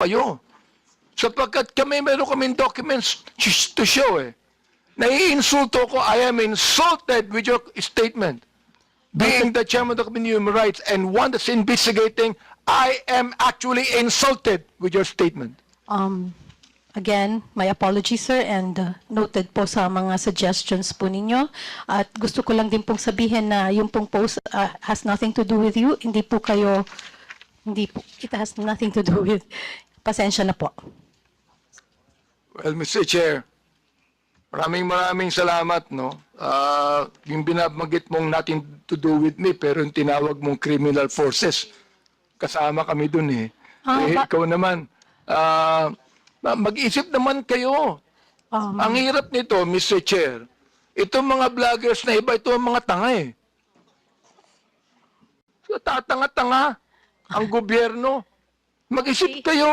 kayo. Sapagkat kami, meron kaming documents to show eh. Naiinsulto ko, I am insulted with your statement. Being the chairman of the Committee Human Rights and one that's investigating, I am actually insulted with your statement. Um, again, my apologies, sir, and uh, noted po sa mga suggestions po ninyo. At gusto ko lang din pong sabihin na yung pong post uh, has nothing to do with you. Hindi po kayo, hindi po, it has nothing to do with, pasensya na po. Well, Mr. Chair, maraming maraming salamat, no? Ah, yung binabanggit mong nothing to do with me, pero yung tinawag mong criminal forces, kasama kami dun eh. Ah, eh ba- ikaw naman, ma- mag-isip naman kayo. Um, Ang hirap nito, Mr. Chair, itong mga vloggers na iba, ito ang mga tanga eh. So, tatanga-tanga ang gobyerno. Mag-isip kayo.